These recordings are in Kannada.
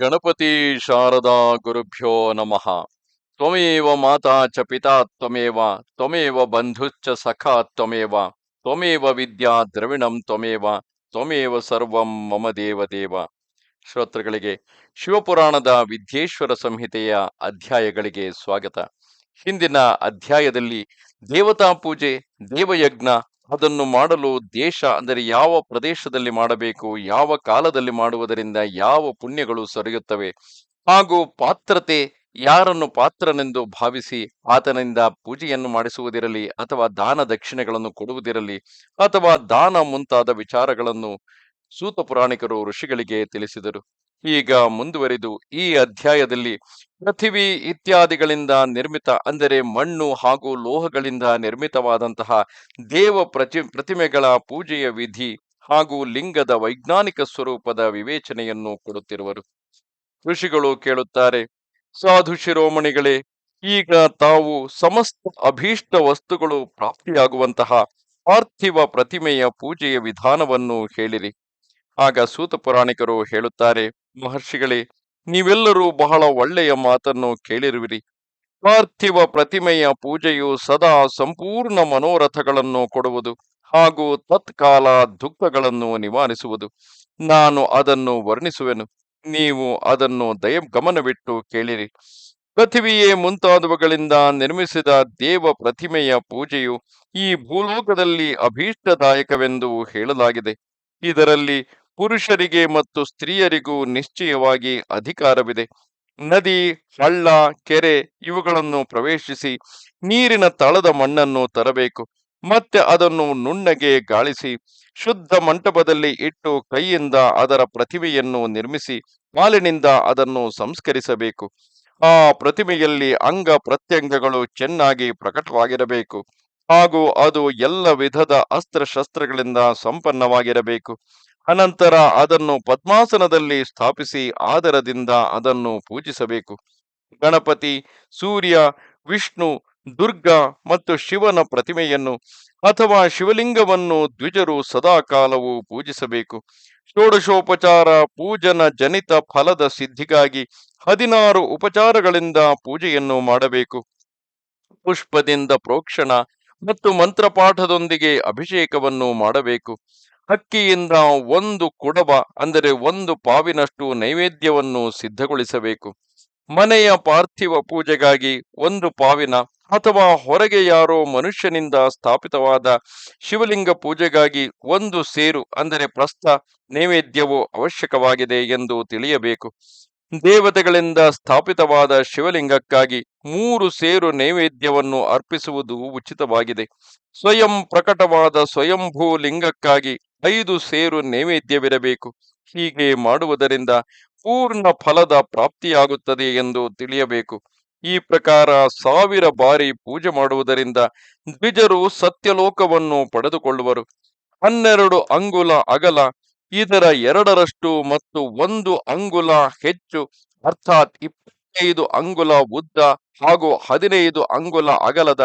ಗಣಪತಿ ಶಾರದಾ ಗುರುಭ್ಯೋ ನಮಃ. ತ್ವಮೇವ ಮಾತಾ ಚ ಪಿತಾ ತ್ವಮೇವ ತ್ವಮೇವ ಬಂಧುಶ್ಚ ಸಖಾ ತ್ವಮೇವ ತ್ವಮೇವ ವಿದ್ಯಾ ದ್ರವಿಣಂ ತ್ವಮೇವ ತ್ವಮೇವ ಸರ್ವಂ ಮಮ ದೇವ ದೇವ. ಶ್ರೋತೃಗಳಿಗೆ ಶಿವಪುರಾಣದ ವಿದ್ಯೇಶ್ವರ ಸಂಹಿತೆಯ ಅಧ್ಯಾಯಗಳಿಗೆ ಸ್ವಾಗತ. ಹಿಂದಿನ ಅಧ್ಯಾಯದಲ್ಲಿ ದೇವತಾ ಪೂಜೆ, ದೇವಯಜ್ಞ ಅದನ್ನು ಮಾಡಲು ದೇಶ, ಅಂದರೆ ಯಾವ ಪ್ರದೇಶದಲ್ಲಿ ಮಾಡಬೇಕು, ಯಾವ ಕಾಲದಲ್ಲಿ ಮಾಡುವುದರಿಂದ ಯಾವ ಪುಣ್ಯಗಳು ಸರಿಯುತ್ತವೆ, ಹಾಗೂ ಪಾತ್ರತೆ ಯಾರನ್ನು ಪಾತ್ರನೆಂದು ಭಾವಿಸಿ ಆತನಿಂದ ಪೂಜೆಯನ್ನು ಮಾಡಿಸುವುದಿರಲಿ, ಅಥವಾ ದಾನ ದಕ್ಷಿಣೆಗಳನ್ನು ಕೊಡುವುದಿರಲಿ, ಅಥವಾ ದಾನ ಮುಂತಾದ ವಿಚಾರಗಳನ್ನು ಸೂತ ಪುರಾಣಿಕರು, ಋಷಿಗಳಿಗೆ ತಿಳಿಸಿದರು. ಈಗ ಮುಂದುವರಿದು ಈ ಅಧ್ಯಾಯದಲ್ಲಿ ಪೃಥಿವಿ ಇತ್ಯಾದಿಗಳಿಂದ ನಿರ್ಮಿತ, ಅಂದರೆ ಮಣ್ಣು ಹಾಗೂ ಲೋಹಗಳಿಂದ ನಿರ್ಮಿತವಾದಂತಹ ದೇವ ಪ್ರತಿ, ಪ್ರತಿಮೆಗಳ ಪೂಜೆಯ ವಿಧಿ ಹಾಗೂ ಲಿಂಗದ ವೈಜ್ಞಾನಿಕ ಸ್ವರೂಪದ ವಿವೇಚನೆಯನ್ನು ಕೊಡುತ್ತಿರುವರು. ಋಷಿಗಳು ಕೇಳುತ್ತಾರೆ, ಸಾಧು ಶಿರೋಮಣಿಗಳೇ, ಈಗ ತಾವು ಸಮಸ್ತ ಅಭೀಷ್ಟ ವಸ್ತುಗಳು ಪ್ರಾಪ್ತಿಯಾಗುವಂತಹ ಪಾರ್ಥಿವ ಪ್ರತಿಮೆಯ ಪೂಜೆಯ ವಿಧಾನವನ್ನು ಹೇಳಿರಿ. ಆಗ ಸೂತ ಪುರಾಣಿಕರು ಹೇಳುತ್ತಾರೆ ಮಹರ್ಷಿಗಳೇ, ನೀವೆಲ್ಲರೂ ಬಹಳ ಒಳ್ಳೆಯ ಮಾತನ್ನು ಕೇಳಿರುವಿರಿ. ಪಾರ್ಥಿವ ಪ್ರತಿಮೆಯ ಪೂಜೆಯು ಸದಾ ಸಂಪೂರ್ಣ ಮನೋರಥಗಳನ್ನು ಕೊಡುವುದು ಹಾಗೂ ತತ್ಕಾಲ ದುಃಖಗಳನ್ನು ನಿವಾರಿಸುವುದು. ನಾನು ಅದನ್ನು ವರ್ಣಿಸುವೆನು, ನೀವು ಅದನ್ನು ದಯ ಗಮನವಿಟ್ಟು ಕೇಳಿರಿ. ಪೃಥಿವಿಯೇ ಮುಂತಾದವುಗಳಿಂದ ನಿರ್ಮಿಸಿದ ದೇವ ಪ್ರತಿಮೆಯ ಪೂಜೆಯು ಈ ಭೂಲೋಕದಲ್ಲಿ ಅಭೀಷ್ಟದಾಯಕವೆಂದು ಹೇಳಲಾಗಿದೆ. ಇದರಲ್ಲಿ ಪುರುಷರಿಗೆ ಮತ್ತು ಸ್ತ್ರೀಯರಿಗೂ ನಿಶ್ಚಯವಾಗಿ ಅಧಿಕಾರವಿದೆ. ನದಿ, ಹಳ್ಳ, ಕೆರೆ ಇವುಗಳನ್ನು ಪ್ರವೇಶಿಸಿ ನೀರಿನ ತಳದ ಮಣ್ಣನ್ನು ತರಬೇಕು. ಮತ್ತೆ ಅದನ್ನು ನುಣ್ಣಗೆ ಗಾಳಿಸಿ ಶುದ್ಧ ಮಂಟಪದಲ್ಲಿ ಇಟ್ಟು ಕೈಯಿಂದ ಅದರ ಪ್ರತಿಮೆಯನ್ನು ನಿರ್ಮಿಸಿ ಮಾಲಿನಿಂದ ಅದನ್ನು ಸಂಸ್ಕರಿಸಬೇಕು. ಆ ಪ್ರತಿಮೆಯಲ್ಲಿ ಅಂಗ ಪ್ರತ್ಯಂಗಗಳು ಚೆನ್ನಾಗಿ ಪ್ರಕಟವಾಗಿರಬೇಕು. ಹಾಗೂ ಅದು ಎಲ್ಲ ವಿಧದ ಅಸ್ತ್ರಶಸ್ತ್ರಗಳಿಂದ ಸಂಪನ್ನವಾಗಿರಬೇಕು. ಅನಂತರ ಅದನ್ನು ಪದ್ಮಾಸನದಲ್ಲಿ ಸ್ಥಾಪಿಸಿ ಆದರದಿಂದ ಅದನ್ನು ಪೂಜಿಸಬೇಕು. ಗಣಪತಿ, ಸೂರ್ಯ, ವಿಷ್ಣು, ದುರ್ಗ ಮತ್ತು ಶಿವನ ಪ್ರತಿಮೆಯನ್ನು ಅಥವಾ ಶಿವಲಿಂಗವನ್ನು ದ್ವಿಜರು ಸದಾಕಾಲವೂ ಪೂಜಿಸಬೇಕು. ಷೋಡಶೋಪಚಾರ, ಪೂಜನ ಜನಿತ ಫಲದ ಸಿದ್ಧಿಗಾಗಿ ಹದಿನಾರು ಉಪಚಾರಗಳಿಂದ ಪೂಜೆಯನ್ನು ಮಾಡಬೇಕು. ಪುಷ್ಪದಿಂದ ಪ್ರೋಕ್ಷಣ ಮತ್ತು ಮಂತ್ರಪಾಠದೊಂದಿಗೆ ಅಭಿಷೇಕವನ್ನು ಮಾಡಬೇಕು. ಅಕ್ಕಿಯಿಂದ ಒಂದು ಕುಡಬ ಅಂದರೆ ಒಂದು ಪಾವಿನಷ್ಟು ನೈವೇದ್ಯವನ್ನು ಸಿದ್ಧಗೊಳಿಸಬೇಕು. ಮನೆಯ ಪಾರ್ಥಿವ ಪೂಜೆಗಾಗಿ ಒಂದು ಪಾವಿನ ಅಥವಾ ಹೊರಗೆ ಯಾರೋ ಮನುಷ್ಯನಿಂದ ಸ್ಥಾಪಿತವಾದ ಶಿವಲಿಂಗ ಪೂಜೆಗಾಗಿ ಒಂದು ಸೇರು ಅಂದರೆ ಪ್ರಸ್ಥ ನೈವೇದ್ಯವು ಅವಶ್ಯಕವಾಗಿದೆ ಎಂದು ತಿಳಿಯಬೇಕು. ದೇವತೆಗಳಿಂದ ಸ್ಥಾಪಿತವಾದ ಶಿವಲಿಂಗಕ್ಕಾಗಿ ಮೂರು ಸೇರು ನೈವೇದ್ಯವನ್ನು ಅರ್ಪಿಸುವುದು ಉಚಿತವಾಗಿದೆ. ಸ್ವಯಂ ಪ್ರಕಟವಾದ ಸ್ವಯಂಭೂ ಲಿಂಗಕ್ಕಾಗಿ ಐದು ಸೇರು ನೈವೇದ್ಯವಿರಬೇಕು ಹೀಗೆ ಮಾಡುವುದರಿಂದ ಪೂರ್ಣ ಫಲದ ಪ್ರಾಪ್ತಿಯಾಗುತ್ತದೆ ಎಂದು ತಿಳಿಯಬೇಕು. ಈ ಪ್ರಕಾರ ಸಾವಿರ ಬಾರಿ ಪೂಜೆ ಮಾಡುವುದರಿಂದ ದ್ವಿಜರು ಸತ್ಯಲೋಕವನ್ನು ಪಡೆದುಕೊಳ್ಳುವರು. ಹನ್ನೆರಡು ಅಂಗುಲ ಅಗಲ, ಇದರ ಎರಡರಷ್ಟು ಮತ್ತು ಒಂದು ಅಂಗುಲ ಹೆಚ್ಚು, ಅರ್ಥಾತ್ ಇಪ್ಪತ್ತೈದು ಅಂಗುಲ ಉದ್ದ ಹಾಗೂ ಹದಿನೈದು ಅಂಗುಲ ಅಗಲದ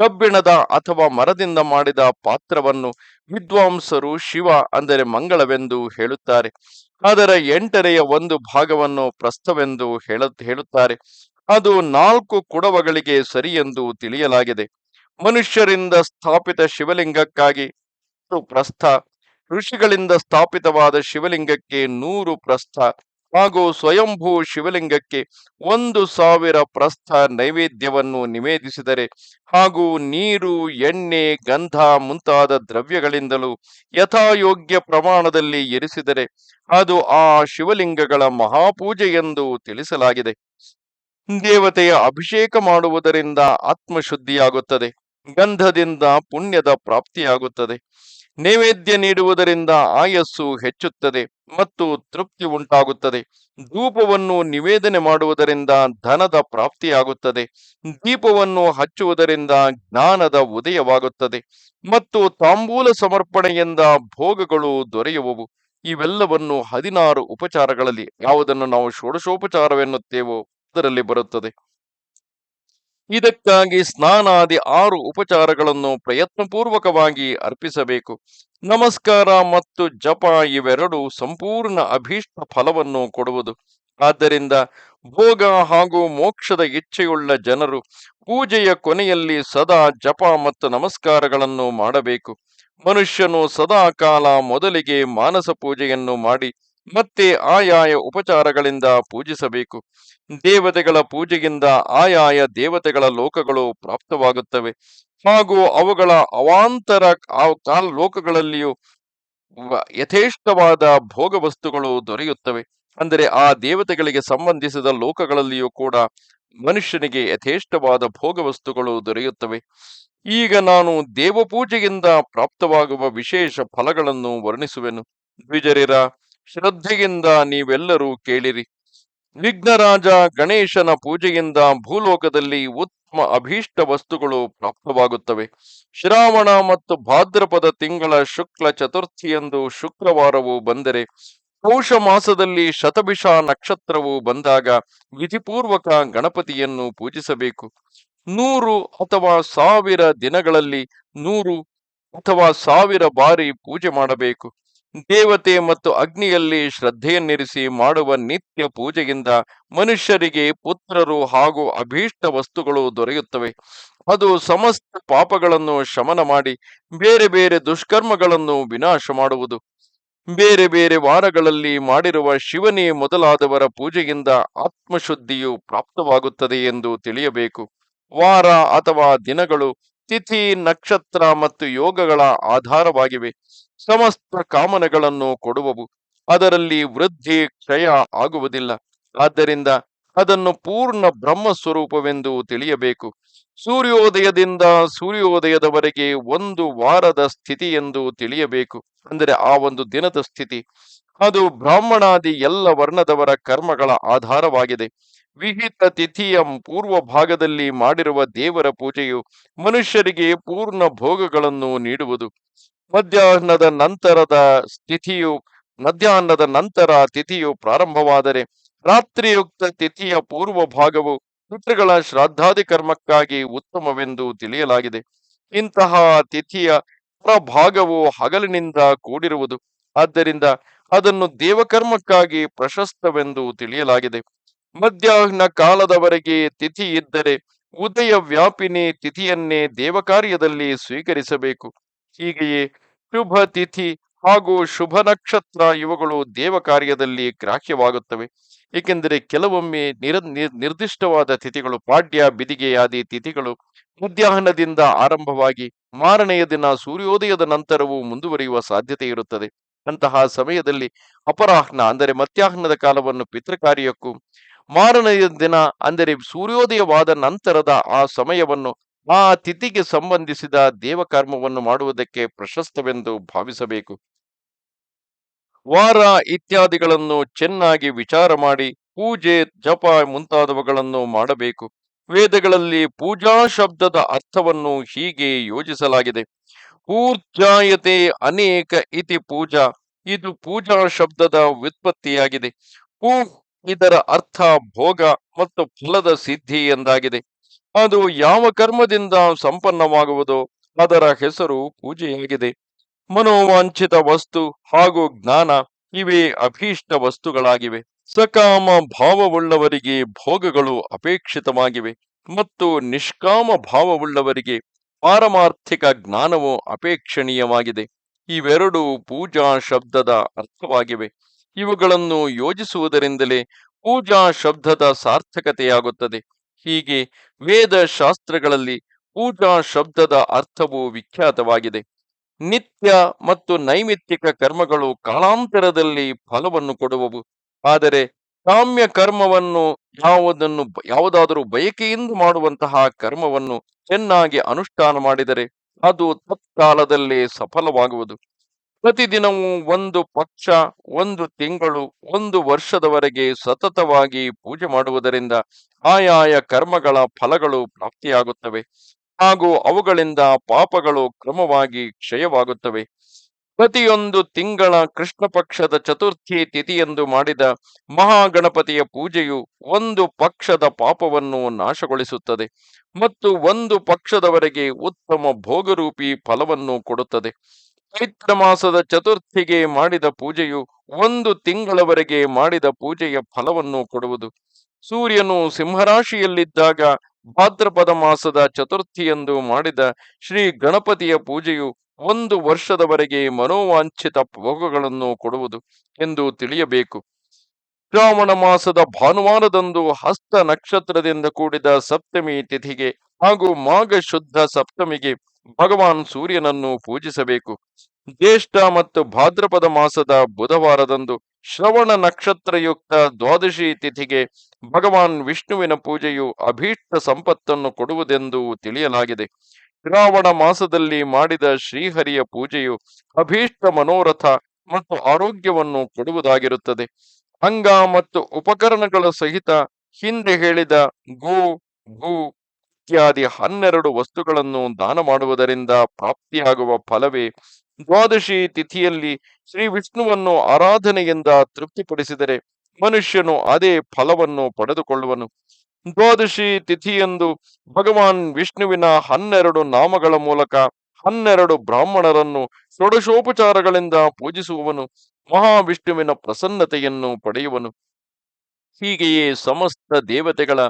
ಕಬ್ಬಿಣದ ಅಥವಾ ಮರದಿಂದ ಮಾಡಿದ ಪಾತ್ರವನ್ನು ವಿದ್ವಾಂಸರು ಶಿವ ಅಂದರೆ ಮಂಗಳವೆಂದು ಹೇಳುತ್ತಾರೆ. ಅದರ ಎಂಟನೆಯ ಒಂದು ಭಾಗವನ್ನು ಪ್ರಸ್ಥವೆಂದು ಹೇಳ, ಹೇಳುತ್ತಾರೆ. ಅದು ನಾಲ್ಕು ಕುಡವಗಳಿಗೆ ಸರಿಯೆಂದು ತಿಳಿಯಲಾಗಿದೆ. ಮನುಷ್ಯರಿಂದ ಸ್ಥಾಪಿತ ಶಿವಲಿಂಗಕ್ಕಾಗಿ ಪ್ರಸ್ಥ, ಋಷಿಗಳಿಂದ ಸ್ಥಾಪಿತವಾದ ಶಿವಲಿಂಗಕ್ಕೆ ನೂರು ಪ್ರಸ್ಥ. ಹಾಗೂ ಸ್ವಯಂಭೂ ಶಿವಲಿಂಗಕ್ಕೆ ಒಂದು ಸಾವಿರ ಪ್ರಸ್ಥ ನೈವೇದ್ಯವನ್ನು ನಿವೇದಿಸಿದರೆ ಹಾಗೂ ನೀರು, ಎಣ್ಣೆ, ಗಂಧ ಮುಂತಾದ ದ್ರವ್ಯಗಳಿಂದಲೂ ಯಥಾಯೋಗ್ಯ ಪ್ರಮಾಣದಲ್ಲಿ ಇರಿಸಿದರೆ ಅದು ಆ ಶಿವಲಿಂಗಗಳ ಮಹಾಪೂಜೆ ಎಂದು ತಿಳಿಸಲಾಗಿದೆ. ದೇವತೆಯ ಅಭಿಷೇಕ ಮಾಡುವುದರಿಂದ ಆತ್ಮಶುದ್ಧಿಯಾಗುತ್ತದೆ, ಗಂಧದಿಂದ ಪುಣ್ಯದ ಪ್ರಾಪ್ತಿಯಾಗುತ್ತದೆ. ನೈವೇದ್ಯ ನೀಡುವುದರಿಂದ ಆಯಸ್ಸು ಹೆಚ್ಚುತ್ತದೆ ಮತ್ತು ತೃಪ್ತಿ ಉಂಟಾಗುತ್ತದೆ. ಧೂಪವನ್ನು ನಿವೇದನೆ ಮಾಡುವುದರಿಂದ ಧನದ ಪ್ರಾಪ್ತಿಯಾಗುತ್ತದೆ. ದೀಪವನ್ನು ಹಚ್ಚುವುದರಿಂದ ಜ್ಞಾನದ ಉದಯವಾಗುತ್ತದೆ. ಮತ್ತು ತಾಂಬೂಲ ಸಮರ್ಪಣೆಯಿಂದ ಭೋಗಗಳು ದೊರೆಯುವವು. ಇವೆಲ್ಲವನ್ನು ಹದಿನಾರು ಉಪಚಾರಗಳಲ್ಲಿ ಯಾವುದನ್ನು ನಾವು ಷೋಡಶೋಪಚಾರವೆನ್ನುತ್ತೇವೋ ಅದರಲ್ಲಿ ಬರುತ್ತದೆ. ಇದಕ್ಕಾಗಿ ಸ್ನಾನಾದಿ ಆರು ಉಪಚಾರಗಳನ್ನು ಪ್ರಯತ್ನಪೂರ್ವಕವಾಗಿ ಅರ್ಪಿಸಬೇಕು. ನಮಸ್ಕಾರ ಮತ್ತು ಜಪ ಇವೆರಡು ಸಂಪೂರ್ಣ ಅಭೀಷ್ಟ ಫಲವನ್ನು ಕೊಡುವುದು. ಆದ್ದರಿಂದ ಭೋಗ ಹಾಗೂ ಮೋಕ್ಷದ ಇಚ್ಛೆಯುಳ್ಳ ಜನರು ಪೂಜೆಯ ಕೊನೆಯಲ್ಲಿ ಸದಾ ಜಪ ಮತ್ತು ನಮಸ್ಕಾರಗಳನ್ನು ಮಾಡಬೇಕು. ಮನುಷ್ಯನು ಸದಾ ಕಾಲ ಮೊದಲಿಗೆ ಮಾನಸ ಪೂಜೆಯನ್ನು ಮಾಡಿ ಮತ್ತೆ ಆಯಾಯ ಉಪಚಾರಗಳಿಂದ ಪೂಜಿಸಬೇಕು. ದೇವತೆಗಳ ಪೂಜೆಯಿಂದ ಆಯಾಯ ದೇವತೆಗಳ ಲೋಕಗಳು ಪ್ರಾಪ್ತವಾಗುತ್ತವೆ. ಹಾಗೂ ಅವುಗಳ ಅವಾಂತರ ಕಾಲ ಲೋಕಗಳಲ್ಲಿಯೂ ಯಥೇಷ್ಟವಾದ ಭೋಗ ವಸ್ತುಗಳು ದೊರೆಯುತ್ತವೆ. ಅಂದರೆ ಆ ದೇವತೆಗಳಿಗೆ ಸಂಬಂಧಿಸಿದ ಲೋಕಗಳಲ್ಲಿಯೂ ಕೂಡ ಮನುಷ್ಯನಿಗೆ ಯಥೇಷ್ಟವಾದ ಭೋಗ ವಸ್ತುಗಳು ದೊರೆಯುತ್ತವೆ. ಈಗ ನಾನು ದೇವಪೂಜೆಯಿಂದ ಪ್ರಾಪ್ತವಾಗುವ ವಿಶೇಷ ಫಲಗಳನ್ನು ವರ್ಣಿಸುವೆನು. ದ್ವಿಜರಿರ ಶ್ರದ್ಧೆಯಿಂದ ನೀವೆಲ್ಲರೂ ಕೇಳಿರಿ. ವಿಘ್ನರಾಜ ಗಣೇಶನ ಪೂಜೆಯಿಂದ ಭೂಲೋಕದಲ್ಲಿ ಉತ್ತಮ ಅಭೀಷ್ಟ ವಸ್ತುಗಳು ಪ್ರಾಪ್ತವಾಗುತ್ತವೆ. ಶ್ರಾವಣ ಮತ್ತು ಭಾದ್ರಪದ ತಿಂಗಳ ಶುಕ್ಲ ಚತುರ್ಥಿಯಂದು ಶುಕ್ರವಾರವು ಬಂದರೆ ಪೌಷ ಮಾಸದಲ್ಲಿ ಶತಭಿಷ ನಕ್ಷತ್ರವು ಬಂದಾಗ ವಿಧಿಪೂರ್ವಕ ಗಣಪತಿಯನ್ನು ಪೂಜಿಸಬೇಕು. ನೂರು ಅಥವಾ ಸಾವಿರ ದಿನಗಳಲ್ಲಿ ನೂರು ಅಥವಾ ಸಾವಿರ ಬಾರಿ ಪೂಜೆ ಮಾಡಬೇಕು. ದೇವತೆ ಮತ್ತು ಅಗ್ನಿಯಲ್ಲಿ ಶ್ರದ್ಧೆಯನ್ನಿರಿಸಿ ಮಾಡುವ ನಿತ್ಯ ಪೂಜೆಯಿಂದ ಮನುಷ್ಯರಿಗೆ ಪುತ್ರರು ಹಾಗೂ ಅಭೀಷ್ಟ ವಸ್ತುಗಳು ದೊರೆಯುತ್ತವೆ. ಅದು ಸಮಸ್ತ ಪಾಪಗಳನ್ನು ಶಮನ ಮಾಡಿ ಬೇರೆ ಬೇರೆ ದುಷ್ಕರ್ಮಗಳನ್ನು ವಿನಾಶ ಮಾಡುವುದು. ಬೇರೆ ಬೇರೆ ವಾರಗಳಲ್ಲಿ ಮಾಡಿರುವ ಶಿವನೇ ಮೊದಲಾದವರ ಪೂಜೆಯಿಂದ ಆತ್ಮಶುದ್ಧಿಯು ಪ್ರಾಪ್ತವಾಗುತ್ತದೆ ಎಂದು ತಿಳಿಯಬೇಕು. ವಾರ ಅಥವಾ ದಿನಗಳು ತಿಥಿ, ನಕ್ಷತ್ರ ಮತ್ತು ಯೋಗಗಳ ಆಧಾರವಾಗಿವೆ. ಸಮಸ್ತ ಕಾಮನೆಗಳನ್ನು ಕೊಡುವವು. ಅದರಲ್ಲಿ ವೃದ್ಧಿ ಕ್ಷಯ ಆಗುವುದಿಲ್ಲ. ಆದ್ದರಿಂದ ಅದನ್ನು ಪೂರ್ಣ ಬ್ರಹ್ಮ ಸ್ವರೂಪವೆಂದು ತಿಳಿಯಬೇಕು. ಸೂರ್ಯೋದಯದಿಂದ ಸೂರ್ಯೋದಯದವರೆಗೆ ಒಂದು ವಾರದ ಸ್ಥಿತಿ ಎಂದು ತಿಳಿಯಬೇಕು. ಅಂದರೆ ಆ ಒಂದು ದಿನದ ಸ್ಥಿತಿ. ಅದು ಬ್ರಾಹ್ಮಣಾದಿ ಎಲ್ಲ ವರ್ಣದವರ ಕರ್ಮಗಳ ಆಧಾರವಾಗಿದೆ. ವಿಹಿತ ತಿಥಿಯ ಪೂರ್ವ ಭಾಗದಲ್ಲಿ ಮಾಡಿರುವ ದೇವರ ಪೂಜೆಯು ಮನುಷ್ಯರಿಗೆ ಪೂರ್ಣ ಭೋಗಗಳನ್ನು ನೀಡುವುದು. ಮಧ್ಯಾಹ್ನದ ನಂತರದ ತಿಥಿಯು, ಮಧ್ಯಾಹ್ನದ ನಂತರ ತಿಥಿಯು ಪ್ರಾರಂಭವಾದರೆ ರಾತ್ರಿಯುಕ್ತ ತಿಥಿಯ ಪೂರ್ವ ಭಾಗವು ಪಿತೃಗಳ ಶ್ರಾದ್ದಾದಿ ಕರ್ಮಕ್ಕಾಗಿ ಉತ್ತಮವೆಂದು ತಿಳಿಯಲಾಗಿದೆ. ಇಂತಹ ತಿಥಿಯ ಪ್ರಭಾಗವು ಹಗಲಿನಿಂದ ಕೂಡಿರುವುದು. ಆದ್ದರಿಂದ ಅದನ್ನು ದೇವಕರ್ಮಕ್ಕಾಗಿ ಪ್ರಶಸ್ತವೆಂದು ತಿಳಿಯಲಾಗಿದೆ. ಮಧ್ಯಾಹ್ನ ಕಾಲದವರೆಗೆ ತಿಥಿ ಇದ್ದರೆ ಉದಯ ವ್ಯಾಪಿನಿ ತಿಥಿಯನ್ನೇ ದೇವಕಾರ್ಯದಲ್ಲಿ ಸ್ವೀಕರಿಸಬೇಕು. ಹೀಗೆಯೇ ಶುಭ ತಿಥಿ ಹಾಗೂ ಶುಭ ನಕ್ಷತ್ರ ಇವುಗಳು ದೇವ ಕಾರ್ಯದಲ್ಲಿ ಗ್ರಾಹ್ಯವಾಗುತ್ತವೆ. ಏಕೆಂದರೆ ಕೆಲವೊಮ್ಮೆ ನಿರ ನಿರ್- ನಿರ್ದಿಷ್ಟವಾದ ತಿಥಿಗಳು ಪಾಡ್ಯ ಬಿದಿಗೆಯಾದಿ ತಿಥಿಗಳು ಮಧ್ಯಾಹ್ನದಿಂದ ಆರಂಭವಾಗಿ ಮಾರನೆಯ ದಿನ ಸೂರ್ಯೋದಯದ ನಂತರವೂ ಮುಂದುವರಿಯುವ ಸಾಧ್ಯತೆ ಇರುತ್ತದೆ. ಅಂತಹ ಸಮಯದಲ್ಲಿ ಅಪರಾಹ್ನ ಅಂದರೆ ಮಧ್ಯಾಹ್ನದ ಕಾಲವನ್ನು ಪಿತೃಕಾರ್ಯಕ್ಕೂ ಮಾರನೆಯ ದಿನ ಅಂದರೆ ಸೂರ್ಯೋದಯವಾದ ನಂತರದ ಆ ಸಮಯವನ್ನು ಆ ತಿಥಿಗೆ ಸಂಬಂಧಿಸಿದ ದೇವಕರ್ಮವನ್ನು ಮಾಡುವುದಕ್ಕೆ ಪ್ರಶಸ್ತವೆಂದು ಭಾವಿಸಬೇಕು. ವಾರ ಇತ್ಯಾದಿಗಳನ್ನು ಚೆನ್ನಾಗಿ ವಿಚಾರ ಮಾಡಿ ಪೂಜೆ, ಜಪ ಮುಂತಾದವುಗಳನ್ನು ಮಾಡಬೇಕು. ವೇದಗಳಲ್ಲಿ ಪೂಜಾ ಶಬ್ದದ ಅರ್ಥವನ್ನು ಹೀಗೆ ಯೋಜಿಸಲಾಗಿದೆ. ಪೂರ್ಜಾಯತೆ ಅನೇಕ ಇತಿ ಪೂಜಾ. ಇದು ಪೂಜಾ ಶಬ್ದದ ವ್ಯುತ್ಪತ್ತಿಯಾಗಿದೆ. ಪೂ ಇದರ ಅರ್ಥ ಭೋಗ ಮತ್ತು ಫಲದ ಸಿದ್ಧಿ ಎಂದಾಗಿದೆ. ಅದು ಯಾವ ಕರ್ಮದಿಂದ ಸಂಪನ್ನವಾಗುವುದು? ಅದರ ಹೆಸರು ಪೂಜೆಯಾಗಿದೆ. ಮನೋವಾಂಛಿತ ವಸ್ತು ಹಾಗೂ ಜ್ಞಾನ ಇವೇ ಅಭೀಷ್ಟ ವಸ್ತುಗಳಾಗಿವೆ. ಸಕಾಮ ಭಾವವುಳ್ಳವರಿಗೆ ಭೋಗಗಳು ಅಪೇಕ್ಷಿತವಾಗಿವೆ ಮತ್ತು ನಿಷ್ಕಾಮ ಭಾವವುಳ್ಳವರಿಗೆ ಪಾರಮಾರ್ಥಿಕ ಜ್ಞಾನವು ಅಪೇಕ್ಷಣೀಯವಾಗಿದೆ. ಇವೆರಡು ಪೂಜಾ ಶಬ್ದದ ಅರ್ಥವಾಗಿವೆ. ಇವುಗಳನ್ನು ಯೋಜಿಸುವುದರಿಂದಲೇ ಪೂಜಾ ಶಬ್ದದ ಸಾರ್ಥಕತೆಯಾಗುತ್ತದೆ. ಹೀಗೆ ವೇದ ಶಾಸ್ತ್ರಗಳಲ್ಲಿ ಪೂಜಾ ಶಬ್ದದ ಅರ್ಥವು ವಿಖ್ಯಾತವಾಗಿದೆ. ನಿತ್ಯ ಮತ್ತು ನೈಮಿತ್ತಿಕ ಕರ್ಮಗಳು ಕಾಲಾಂತರದಲ್ಲಿ ಫಲವನ್ನು ಕೊಡುವವು. ಆದರೆ ಕಾಮ್ಯ ಕರ್ಮವನ್ನು ಯಾವುದನ್ನು ಯಾವುದಾದರೂ ಬಯಕೆಯಿಂದ ಮಾಡುವಂತಹ ಕರ್ಮವನ್ನು ಚೆನ್ನಾಗಿ ಅನುಷ್ಠಾನ ಮಾಡಿದರೆ ಅದು ತತ್ಕಾಲದಲ್ಲೇ ಸಫಲವಾಗುವುದು. ಪ್ರತಿದಿನವೂ ಒಂದು ಪಕ್ಷ, ಒಂದು ತಿಂಗಳು, ಒಂದು ವರ್ಷದವರೆಗೆ ಸತತವಾಗಿ ಪೂಜೆ ಮಾಡುವುದರಿಂದ ಆಯಾಯ ಕರ್ಮಗಳ ಫಲಗಳು ಪ್ರಾಪ್ತಿಯಾಗುತ್ತವೆ. ಹಾಗೂ ಅವುಗಳಿಂದ ಪಾಪಗಳು ಕ್ರಮವಾಗಿ ಕ್ಷಯವಾಗುತ್ತವೆ. ಪ್ರತಿಯೊಂದು ತಿಂಗಳ ಕೃಷ್ಣ ಪಕ್ಷದ ಚತುರ್ಥಿ ತಿಥಿಯೆಂದು ಮಾಡಿದ ಮಹಾಗಣಪತಿಯ ಪೂಜೆಯು ಒಂದು ಪಕ್ಷದ ಪಾಪವನ್ನು ನಾಶಗೊಳಿಸುತ್ತದೆ ಮತ್ತು ಒಂದು ಪಕ್ಷದವರೆಗೆ ಉತ್ತಮ ಭೋಗರೂಪಿ ಫಲವನ್ನು ಕೊಡುತ್ತದೆ. ಚೈತ್ರ ಮಾಸದ ಚತುರ್ಥಿಗೆ ಮಾಡಿದ ಪೂಜೆಯು ಒಂದು ತಿಂಗಳವರೆಗೆ ಮಾಡಿದ ಪೂಜೆಯ ಫಲವನ್ನು ಕೊಡುವುದು. ಸೂರ್ಯನು ಸಿಂಹರಾಶಿಯಲ್ಲಿದ್ದಾಗ ಭಾದ್ರಪದ ಮಾಸದ ಚತುರ್ಥಿಯಂದು ಮಾಡಿದ ಶ್ರೀ ಗಣಪತಿಯ ಪೂಜೆಯು ಒಂದು ವರ್ಷದವರೆಗೆ ಮನೋವಾಂಛಿತ ಭೋಗಗಳನ್ನು ಕೊಡುವುದು ಎಂದು ತಿಳಿಯಬೇಕು. ಶ್ರಾವಣ ಮಾಸದ ಭಾನುವಾರದಂದು ಹಸ್ತ ನಕ್ಷತ್ರದಿಂದ ಕೂಡಿದ ಸಪ್ತಮಿ ತಿಥಿಗೆ ಹಾಗೂ ಮಾಘ ಶುದ್ಧ ಸಪ್ತಮಿಗೆ ಭಗವಾನ್ ಸೂರ್ಯನನ್ನು ಪೂಜಿಸಬೇಕು. ಜ್ಯೇಷ್ಠ ಮತ್ತು ಭಾದ್ರಪದ ಮಾಸದ ಬುಧವಾರದಂದು ಶ್ರವಣ ನಕ್ಷತ್ರಯುಕ್ತ ದ್ವಾದಶಿ ತಿಥಿಗೆ ಭಗವಾನ್ ವಿಷ್ಣುವಿನ ಪೂಜೆಯು ಅಭೀಷ್ಟ ಸಂಪತ್ತನ್ನು ಕೊಡುವುದೆಂದು ತಿಳಿಯಲಾಗಿದೆ. ಶ್ರಾವಣ ಮಾಸದಲ್ಲಿ ಮಾಡಿದ ಶ್ರೀಹರಿಯ ಪೂಜೆಯು ಅಭೀಷ್ಟ ಮನೋರಥ ಮತ್ತು ಆರೋಗ್ಯವನ್ನು ಕೊಡುವುದಾಗಿರುತ್ತದೆ. ಅಂಗ ಮತ್ತು ಉಪಕರಣಗಳ ಸಹಿತ ಹಿಂದೆ ಹೇಳಿದ ಗೋ ಭೂ ಇತ್ಯಾದಿ ಹನ್ನೆರಡು ವಸ್ತುಗಳನ್ನು ದಾನ ಮಾಡುವುದರಿಂದ ಪ್ರಾಪ್ತಿಯಾಗುವ ಫಲವೇ ದ್ವಾದಶಿ ತಿಥಿಯಲ್ಲಿ ಶ್ರೀ ವಿಷ್ಣುವನ್ನು ಆರಾಧನೆಯಿಂದ ತೃಪ್ತಿಪಡಿಸಿದರೆ ಮನುಷ್ಯನು ಅದೇ ಫಲವನ್ನು ಪಡೆದುಕೊಳ್ಳುವನು. ದ್ವಾದಶಿ ತಿಥಿಯಂದು ಭಗವಾನ್ ವಿಷ್ಣುವಿನ ಹನ್ನೆರಡು ನಾಮಗಳ ಮೂಲಕ ಹನ್ನೆರಡು ಬ್ರಾಹ್ಮಣರನ್ನು ಷೋಡಶೋಪಚಾರಗಳಿಂದ ಪೂಜಿಸುವವನು. ಮಹಾವಿಷ್ಣುವಿನ ಪ್ರಸನ್ನತೆಯನ್ನು ಪಡೆಯುವನು. ಹೀಗೆಯೇ ಸಮಸ್ತ ದೇವತೆಗಳ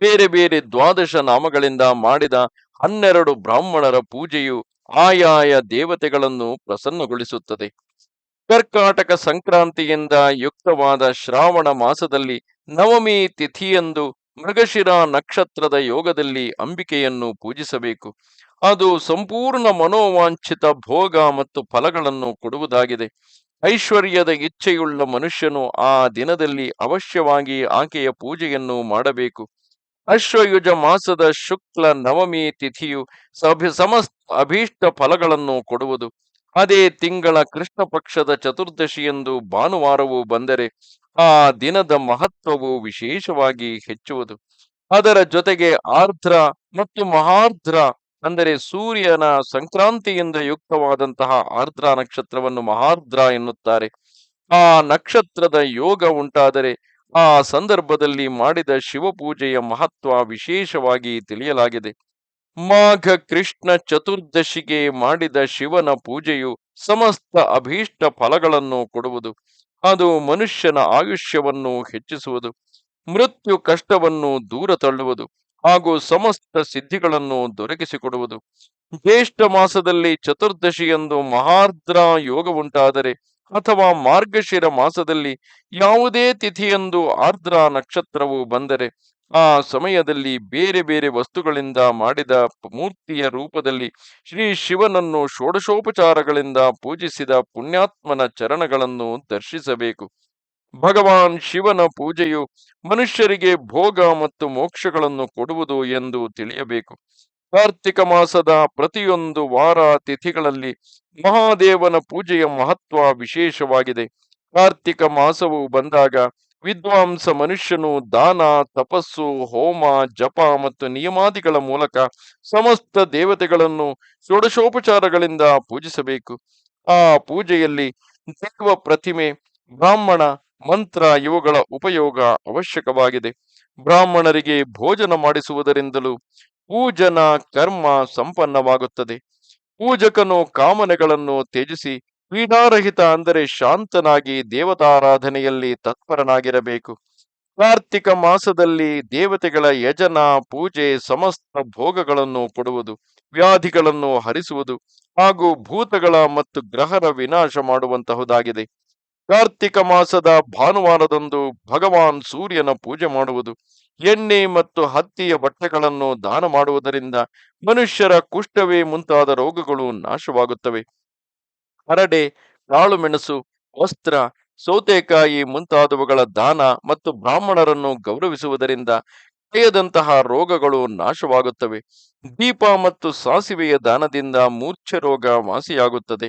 ಬೇರೆ ಬೇರೆ ದ್ವಾದಶ ನಾಮಗಳಿಂದ ಮಾಡಿದ ಹನ್ನೆರಡು ಬ್ರಾಹ್ಮಣರ ಪೂಜೆಯು ಆಯಾಯ ದೇವತೆಗಳನ್ನು ಪ್ರಸನ್ನಗೊಳಿಸುತ್ತದೆ. ಕರ್ಕಾಟಕ ಸಂಕ್ರಾಂತಿಯಿಂದ ಯುಕ್ತವಾದ ಶ್ರಾವಣ ಮಾಸದಲ್ಲಿ ನವಮಿ ತಿಥಿಯಂದು ಮೃಗಶಿರ ನಕ್ಷತ್ರದ ಯೋಗದಲ್ಲಿ ಅಂಬಿಕೆಯನ್ನು ಪೂಜಿಸಬೇಕು. ಅದು ಸಂಪೂರ್ಣ ಮನೋವಾಂಛಿತ ಭೋಗ ಮತ್ತು ಫಲಗಳನ್ನು ಕೊಡುವುದಾಗಿದೆ. ಐಶ್ವರ್ಯದ ಇಚ್ಛೆಯುಳ್ಳ ಮನುಷ್ಯನು ಆ ದಿನದಲ್ಲಿ ಅವಶ್ಯವಾಗಿ ಆಕೆಯ ಪೂಜೆಯನ್ನು ಮಾಡಬೇಕು. ಅಶ್ವಯುಜ ಮಾಸದ ಶುಕ್ಲ ನವಮಿ ತಿಥಿಯು ಸಭೆ ಸಮಸ್ತ ಅಭೀಷ್ಟ ಫಲಗಳನ್ನು ಕೊಡುವುದು. ಅದೇ ತಿಂಗಳ ಕೃಷ್ಣ ಪಕ್ಷದ ಚತುರ್ದಶಿಯೆಂದು ಭಾನುವಾರವು ಬಂದರೆ ಆ ದಿನದ ಮಹತ್ವವು ವಿಶೇಷವಾಗಿ ಹೆಚ್ಚುವುದು. ಅದರ ಜೊತೆಗೆ ಆರ್ದ್ರ ಮತ್ತು ಮಹಾರ್ದ್ರ ಅಂದರೆ ಸೂರ್ಯನ ಸಂಕ್ರಾಂತಿಯಿಂದ ಯುಕ್ತವಾದಂತಹ ಆರ್ದ್ರ ನಕ್ಷತ್ರವನ್ನು ಮಹಾರ್ದ್ರ ಎನ್ನುತ್ತಾರೆ. ಆ ನಕ್ಷತ್ರದ ಯೋಗ ಉಂಟಾದರೆ ಆ ಸಂದರ್ಭದಲ್ಲಿ ಮಾಡಿದ ಶಿವಪೂಜೆಯ ಮಹತ್ವ ವಿಶೇಷವಾಗಿ ತಿಳಿಯಲಾಗಿದೆ. ಮಾಘ ಕೃಷ್ಣ ಚತುರ್ದಶಿಗೆ ಮಾಡಿದ ಶಿವನ ಪೂಜೆಯು ಸಮಸ್ತ ಅಭೀಷ್ಟ ಫಲಗಳನ್ನು ಕೊಡುವುದು. ಅದು ಮನುಷ್ಯನ ಆಯುಷ್ಯವನ್ನು ಹೆಚ್ಚಿಸುವುದು. ಮೃತ್ಯು ಕಷ್ಟವನ್ನು ದೂರ ತಳ್ಳುವುದು. ಹಾಗೂ ಸಮಸ್ತ ಸಿದ್ಧಿಗಳನ್ನು ದೊರಕಿಸಿಕೊಡುವುದು. ಜ್ಯೇಷ್ಠ ಮಾಸದಲ್ಲಿ ಚತುರ್ದಶಿಯಂದು ಮಹಾರ್ದ್ರ ಯೋಗ ಉಂಟಾದರೆ ಅಥವಾ ಮಾರ್ಗಶಿರ ಮಾಸದಲ್ಲಿ ಯಾವುದೇ ತಿಥಿಯಂದು ಆರ್ದ್ರ ನಕ್ಷತ್ರವು ಬಂದರೆ ಆ ಸಮಯದಲ್ಲಿ ಬೇರೆ ಬೇರೆ ವಸ್ತುಗಳಿಂದ ಮಾಡಿದ ಮೂರ್ತಿಯ ರೂಪದಲ್ಲಿ ಶ್ರೀ ಶಿವನನ್ನು ಷೋಡಶೋಪಚಾರಗಳಿಂದ ಪೂಜಿಸಿದ ಪುಣ್ಯಾತ್ಮನ ಚರಣಗಳನ್ನು ದರ್ಶಿಸಬೇಕು. ಭಗವಾನ್ ಶಿವನ ಪೂಜೆಯು ಮನುಷ್ಯರಿಗೆ ಭೋಗ ಮತ್ತು ಮೋಕ್ಷಗಳನ್ನು ಕೊಡುವುದು ಎಂದು ತಿಳಿಯಬೇಕು. ಕಾರ್ತಿಕ ಮಾಸದ ಪ್ರತಿಯೊಂದು ವಾರ ತಿಥಿಗಳಲ್ಲಿ ಮಹಾದೇವನ ಪೂಜೆಯ ಮಹತ್ವ ವಿಶೇಷವಾಗಿದೆ. ಕಾರ್ತಿಕ ಮಾಸವು ಬಂದಾಗ ವಿದ್ವಾಂಸ ಮನುಷ್ಯನು ದಾನ, ತಪಸ್ಸು, ಹೋಮ, ಜಪ ಮತ್ತು ನಿಯಮಾದಿಗಳ ಮೂಲಕ ಸಮಸ್ತ ದೇವತೆಗಳನ್ನು ಷೋಡಶೋಪಚಾರಗಳಿಂದ ಪೂಜಿಸಬೇಕು. ಆ ಪೂಜೆಯಲ್ಲಿ ದೇವ ಪ್ರತಿಮೆ, ಬ್ರಾಹ್ಮಣ ಮಂತ್ರ ಇವುಗಳ ಉಪಯೋಗ ಅವಶ್ಯಕವಾಗಿದೆ. ಬ್ರಾಹ್ಮಣರಿಗೆ ಭೋಜನ ಮಾಡಿಸುವುದರಿಂದಲೂ ಪೂಜನ ಕರ್ಮ ಸಂಪನ್ನವಾಗುತ್ತದೆ. ಪೂಜಕನು ಕಾಮನೆಗಳನ್ನು ತ್ಯಜಿಸಿ ಪೀಡಾರಹಿತ ಅಂದರೆ ಶಾಂತನಾಗಿ ದೇವತಾರಾಧನೆಯಲ್ಲಿ ತತ್ಪರನಾಗಿರಬೇಕು. ಕಾರ್ತಿಕ ಮಾಸದಲ್ಲಿ ದೇವತೆಗಳ ಯಜನ, ಪೂಜೆ ಸಮಸ್ತ ಭೋಗಗಳನ್ನು ಕೊಡುವುದು, ವ್ಯಾಧಿಗಳನ್ನು ಹರಿಸುವುದು ಹಾಗೂ ಭೂತಗಳ ಮತ್ತು ಗ್ರಹರ ವಿನಾಶ ಮಾಡುವಂತಹುದಾಗಿದೆ. ಕಾರ್ತಿಕ ಮಾಸದ ಭಾನುವಾರದಂದು ಭಗವಾನ್ ಸೂರ್ಯನ ಪೂಜೆ ಮಾಡುವುದು, ಎಣ್ಣೆ ಮತ್ತು ಹತ್ತಿಯ ಬಟ್ಟೆಗಳನ್ನು ದಾನ ಮಾಡುವುದರಿಂದ ಮನುಷ್ಯರ ಕುಷ್ಠವೇ ಮುಂತಾದ ರೋಗಗಳು ನಾಶವಾಗುತ್ತವೆ. ಹರಡೆ, ಕಾಳುಮೆಣಸು, ವಸ್ತ್ರ, ಸೌತೆಕಾಯಿ ಮುಂತಾದವುಗಳ ದಾನ ಮತ್ತು ಬ್ರಾಹ್ಮಣರನ್ನು ಗೌರವಿಸುವುದರಿಂದ ಕಯದಂತಹ ರೋಗಗಳು ನಾಶವಾಗುತ್ತವೆ. ದೀಪ ಮತ್ತು ಸಾಸಿವೆಯ ದಾನದಿಂದ ಮೂರ್ಛೆ ರೋಗ ವಾಸಿಯಾಗುತ್ತದೆ.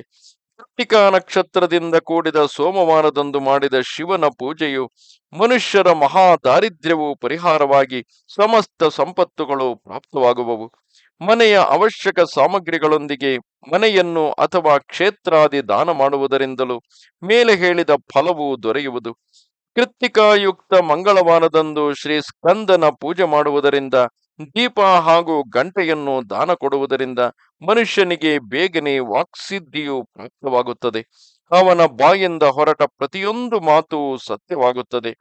ಕೃತ್ತಿಕಾ ನಕ್ಷತ್ರದಿಂದ ಕೂಡಿದ ಸೋಮವಾರದಂದು ಮಾಡಿದ ಶಿವನ ಪೂಜೆಯು ಮನುಷ್ಯರ ಮಹಾ ದಾರಿದ್ರ್ಯವು ಪರಿಹಾರವಾಗಿ ಸಮಸ್ತ ಸಂಪತ್ತುಗಳು ಪ್ರಾಪ್ತವಾಗುವವು. ಮನೆಯ ಅವಶ್ಯಕ ಸಾಮಗ್ರಿಗಳೊಂದಿಗೆ ಮನೆಯನ್ನು ಅಥವಾ ಕ್ಷೇತ್ರಾದಿ ದಾನ ಮಾಡುವುದರಿಂದಲೂ ಮೇಲೆ ಹೇಳಿದ ಫಲವು ದೊರೆಯುವುದು. ಕೃತ್ತಿಕಾಯುಕ್ತ ಮಂಗಳವಾರದಂದು ಶ್ರೀ ಸ್ಕಂದನ ಪೂಜೆ ಮಾಡುವುದರಿಂದ ದೀಪ ಹಾಗೂ ಗಂಟೆಯನ್ನು ದಾನ ಕೊಡುವುದರಿಂದ ಮನುಷ್ಯನಿಗೆ ಬೇಗನೆ ವಾಕ್ಸಿದ್ಧಿಯು ಪ್ರಾಪ್ತವಾಗುತ್ತದೆ. ಅವನ ಬಾಯಿಂದ ಹೊರಟ ಪ್ರತಿಯೊಂದು ಮಾತು ಸತ್ಯವಾಗುತ್ತದೆ.